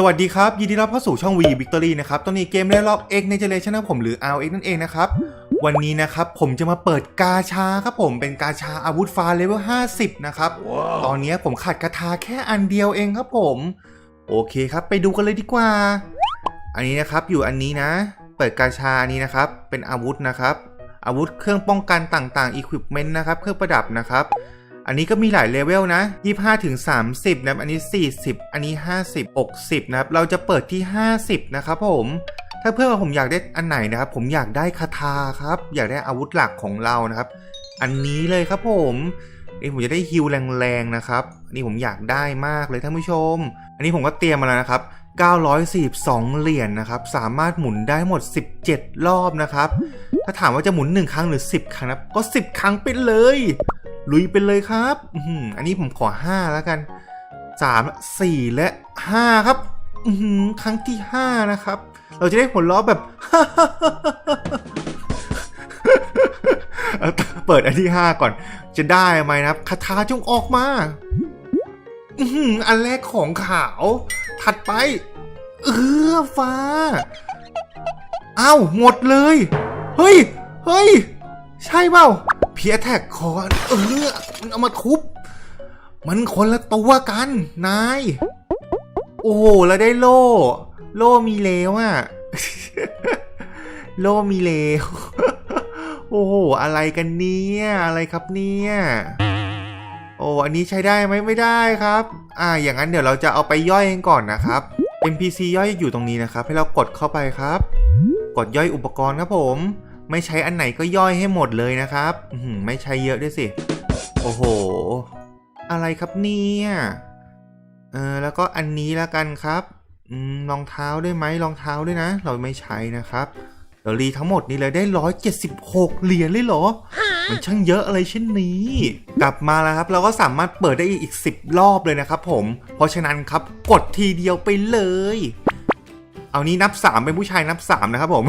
สวัสดีครับ ยินดีต้อนรับเข้าสู่ช่อง V Victory นะครับ ตอนนี้เกมเล่นรอบ X ในเจเลชันผมหรือ RX นั่นเองนะครับ วันนี้นะครับผมจะมาเปิดกาชาครับผมเป็นกาชาอาวุธฟ้าเลเวล 50 นะครับ ตอนนี้ผมขาดกระทาแค่อันเดียวเองครับผม โอเคครับ ไปดูกันเลยดีกว่า อันนี้นะครับอยู่อันนี้นะ เปิดกาชาอันนี้นะครับ เป็นอาวุธนะครับ อาวุธเครื่องป้องกันต่างๆ Equipment นะครับ เครื่องประดับนะครับ อันนี้ก็มีหลายเลเวลนะ25ถึง30นะครับอันนี้ 40 อันนี้ 50 60นะครับเราจะเปิดที่ 50 นะครับผมถ้าเพื่อนผมอยากได้อันไหนนะครับ ผมอยากได้คาถาครับ อยากได้อาวุธหลักของเรานะครับ อันนี้เลยครับผมนี่ผมจะได้ฮิลแรงๆนะครับนนี้ผมอยากได้มากเลยท่านผู้ชม อันนี้ผมก็เตรียมมาแล้วนะครับ942 เหรียญนะครับ สามารถหมุนได้หมด 17 รอบนะครับ ถ้าถามว่าจะหมุน 1 ครั้งหรือ 10 ครั้งนะครับก็ 10 ครั้งไปเลย ลุยไปเลยครับอันนี้ผมขอ 5 แล้วกัน 3 4 และ 5 ครับอือหือครั้งที่ 5 นะครับ เราจะได้ผลล้อแบบ เปิดอันที่ 5 ก่อน จะได้ไหมนะครับคาถาจงออกมาอื้อหืออันแรกของขาว ถัดไป เออฟ้า อ้าว หมดเลย เฮ้ย เฮ้ย ใช่เปล่า เพียแท็กคอนเออมันเอามาทุบ มันคนละตัวกัน นาย โอ้โหแล้วได้โล่ โล่มีแล้วอะโล่มีแล้วโอ้โห อะไรกันเนี่ย อะไรครับเนี่ย โอ้อันนี้ใช้ได้ไหมไม่ได้ครับ อ่า อย่างนั้นเดี๋ยวเราจะเอาไปย่อยกันก่อนนะครับ NPC ย่อยอยู่ตรงนี้นะครับ ให้เรากดเข้าไปครับ กดย่อยอุปกรณ์ครับผม ไม่ใช้อันไหนก็ย่อยให้หมดเลยนะครับไม่ใช้เยอะด้วยสิ โอ้โห อะไรครับเนี่ยเออแล้วก็อันนี้แล้วกันครับรองเท้าด้วยไหมรองเท้าด้วยนะ เราไม่ใช้นะครับเดี๋ยวรีทั้งหมดนี้เลยได้ 176 เหรียญเลยเหรอ มันช่างเยอะอะไรเช่นนี้ กลับมาแล้วครับ เราก็สามารถเปิดได้อีก 10 รอบเลยนะครับผม เพราะฉะนั้นครับกดทีเดียวไปเลย เอานี้นับ 3 เป็นผู้ชายนับ 3 นะครับผม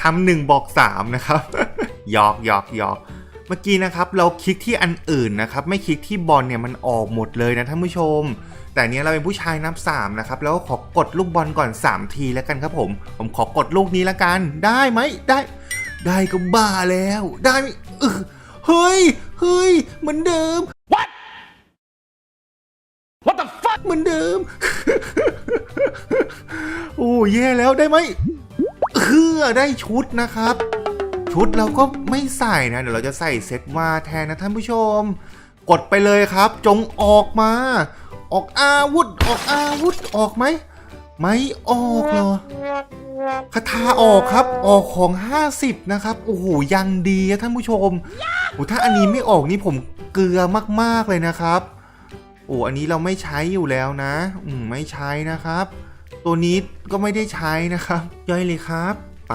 ทำหนึ่งบอก3นะครับหยอกหยอกหยอกเมื่อกี้นะครับเราคลิกที่อันอื่นนะครับไม่คลิกที่บอลเนี่ยมันออกหมดเลยนะท่านผู้ชม แต่เนี้ยเราเป็นผู้ชายนับ3นะครับแล้วก็ขอกดลูกบอลก่อน 3 ทีแล้วกันครับผม ผมขอกดลูกนี้แล้วกันได้ไหมได้ ได้ก็บ้าแล้ว ได้ไหมเออเฮ้ยเฮ้ยเหมือนเดิม What? What the fuck? เหมือนเดิม โอ้แย่แล้วได้ไหม เออได้ชุดนะครับ ชุดเราก็ไม่ใส่นะ เดี๋ยวเราจะใส่เซตมาแทนนะท่านผู้ชม กดไปเลยครับ จงออกมา ออกอาวุธ ออกอาวุธ ออกไหม ไม่ออกเหรอคาถาออกครับ ออกของ 50 นะครับ โอ้โห ยังดีอะท่านผู้ชมโอ้ถ้าอันนี้ไม่ออกนี่ผมเกลือมาก ๆ เลยนะครับ โอ้ อันนี้เราไม่ใช้อยู่แล้วนะ อืม ไม่ใช้นะครับ ตัวนี้ก็ไม่ได้ใช้นะครับ ย่อยเลยครับ ไป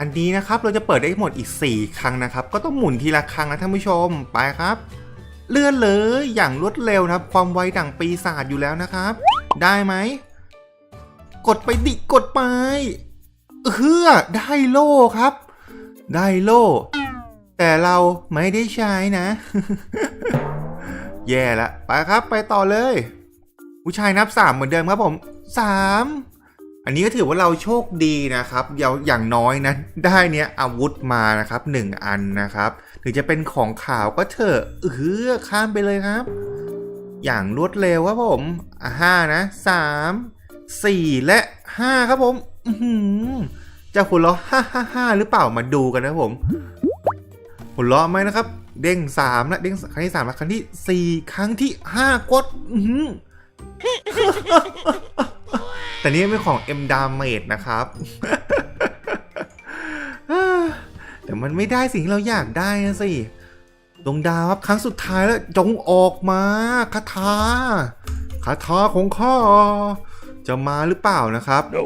อันนี้นะครับเราจะเปิดได้หมดอีก 4 ครั้งนะครับ ก็ต้องหมุนทีละครั้งนะท่านผู้ชมไปครับ เลื่อนเลยอย่างรวดเร็วนะครับ ความไวดั่งปีศาจอยู่แล้วนะครับ ได้ไหมกดไปดิกดไปเฮือได้โล่ครับ ได้โล่ แต่เราไม่ได้ใช้นะ แย่ละ ไปครับไปต่อเลย ผู้ชายนับสามเหมือนเดิมครับผม สามอันนี้ก็ถือว่าเราโชคดีนะครับเดี๋ยวอย่างน้อยนะได้เนี้ยอาวุธมานะครับหนึ่งอันนะครับถึงจะเป็นของขาวก็เถอะเออข้ามไปเลยครับ อย่างรวดเร็วครับผมอะห้านะสามสี่และห้าครับผมอืจะหัวเราะฮ่าฮ่าฮ่าหรือเปล่ามาดูกันนะผมหัวเราะไหมนะครับ เด้งสามแล้วเด้งครั้งที่สามแล้วครั้งที่สี่ครั้งที่ห้ากด อื้อ แต่นี่เป็นของ M Damage นะครับ แต่มันไม่ได้สิ่งที่เราอยากได้นะสิดวงดาวครับครั้งสุดท้ายแล้วจงออกมาคาถาคาถาของข้าจะมาหรือเปล่านะครับ No.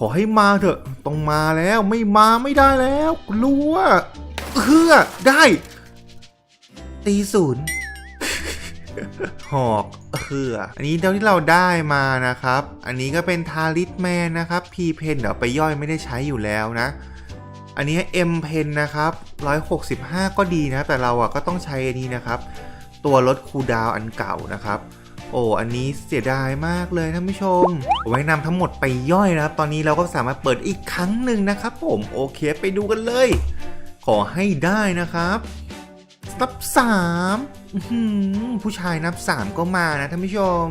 ขอให้มาเถอะต้องมาแล้วไม่มาไม่ได้แล้วกลัวเฮือได้ ตีศูนย์ หอกเฮืออันนี้เท่าที่เราได้มานะครับ อันนี้ก็เป็นทาริสแมนนะครับพีเพนเดี๋ยวไปย่อยไม่ได้ใช้อยู่แล้วนะ อันนี้ M เพนนะครับ 165 ก็ดีนะ แต่เราอะก็ต้องใช้อันนี้นะครับ ตัวลดคูดาวอันเก่านะครับ โอ้ อันนี้เสียดายมากเลยท่านผู้ชมผมให้นำทั้งหมดไปย่อยนะครับ ตอนนี้เราก็สามารถเปิดอีกครั้งหนึ่งนะครับ ผม โอเค ไปดูกันเลย ขอให้ได้นะครับ นับสามผู้ชายนับสามก็มานะท่านผู้ชม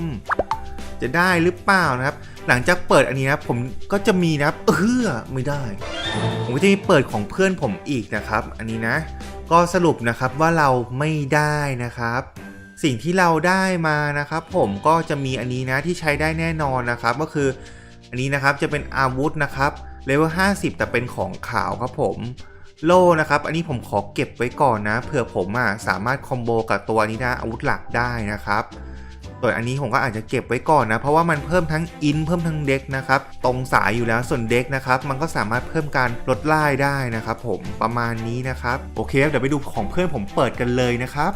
จะได้หรือเปล่านะครับ หลังจากเปิดอันนี้นะผมก็จะมีนะครับ เออไม่ได้ ผมก็จะมีเปิดของเพื่อนผมอีกนะครับ อันนี้นะ ก็สรุปนะครับว่าเราไม่ได้นะครับ สิ่งที่เราได้มานะครับ ผมก็จะมีอันนี้นะที่ใช้ได้แน่นอนนะครับ ก็คือ อันนี้นะครับจะเป็นอาวุธนะครับเลเวล50 แต่เป็นของขาวครับผม โล่นะครับ อันนี้ผมขอเก็บไว้ก่อนนะ เผื่อผมอะสามารถคอมโบกับตัวนี้นะอาวุธหลักได้นะครับส่วนอันนี้ผมก็อาจจะเก็บไว้ก่อนนะ เพราะว่ามันเพิ่มทั้งอินเพิ่มทั้งเด็กนะครับ ตรงสายอยู่แล้วส่วนเด็กนะครับ มันก็สามารถเพิ่มการลดไล่ได้นะครับผมประมาณนี้นะครับโอเคเดี๋ยวไปดูของเพื่อนผมเปิดกันเลยนะครับ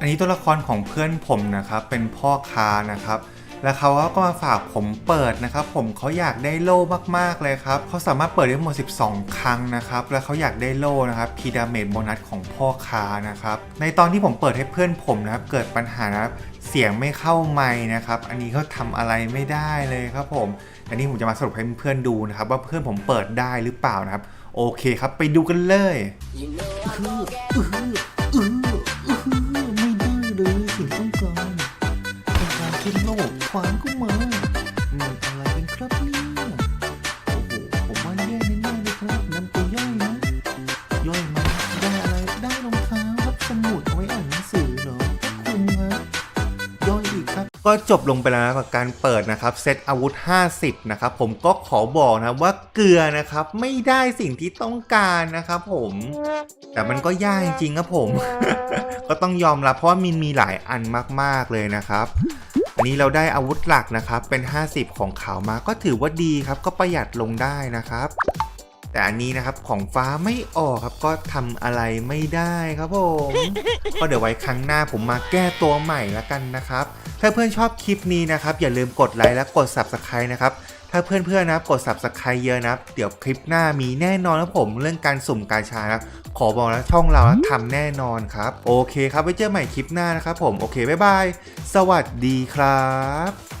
อันนี้ตัวละครของเพื่อนผมนะครับเป็นพ่อค้านะครับ แล้วเขาก็มาฝากผมเปิดนะครับ ผมเขาอยากได้โล่มากๆเลยครับเขาสามารถเปิดได้ทั้งหมด 12 ครั้งนะครับ แล้วเขาอยากได้โล่นะครับพีดาเมจโบนัสของพ่อค้านะครับ ในตอนที่ผมเปิดให้เพื่อนผมนะครับ เกิดปัญหานะครับเสียงไม่เข้าไมค์นะครับ อันนี้เขาทำอะไรไม่ได้เลยครับผมอันนี้ผมจะมาสรุปให้เพื่อนดูนะครับ ว่าเพื่อนผมเปิดได้หรือเปล่านะครับ โอเคครับ ไปดูกันเลย ก็จบลงไปแล้วนะกับการเปิดนะครับเซตอาวุธ 50 นะครับผมก็ขอบอกนะครับว่าเกลือนะครับไม่ได้สิ่งที่ต้องการนะครับผม แต่มันก็ยากจริงๆครับผม ก็ต้องยอมรับเพราะมันมีหลายอันมากๆเลยนะครับอันนี้เราได้อาวุธหลักนะครับเป็น 50 ของขาวมาก็ถือว่าดีครับก็ประหยัดลงได้นะครับ แต่อันนี้นะครับของฟ้าไม่ออกครับก็ทำอะไรไม่ได้ครับผมก็เดี๋ยวไว้ครั้งหน้าผมมาแก้ตัวใหม่ละกันนะครับ ถ้าเพื่อนชอบคลิปนี้นะครับ อย่าลืมกดไลค์และกด Subscribe นะครับถ้าเพื่อนๆนะครับกด Subscribe เยอะนะครับ เดี๋ยวคลิปหน้ามีแน่นอนนะผมเรื่องการสุ่มกาชานะขอบอกแล้วช่องเราทำแน่นอนครับ โอเคครับไว้เจอใหม่คลิปหน้านะครับผมโอเคบ๊ายบายสวัสดีครับ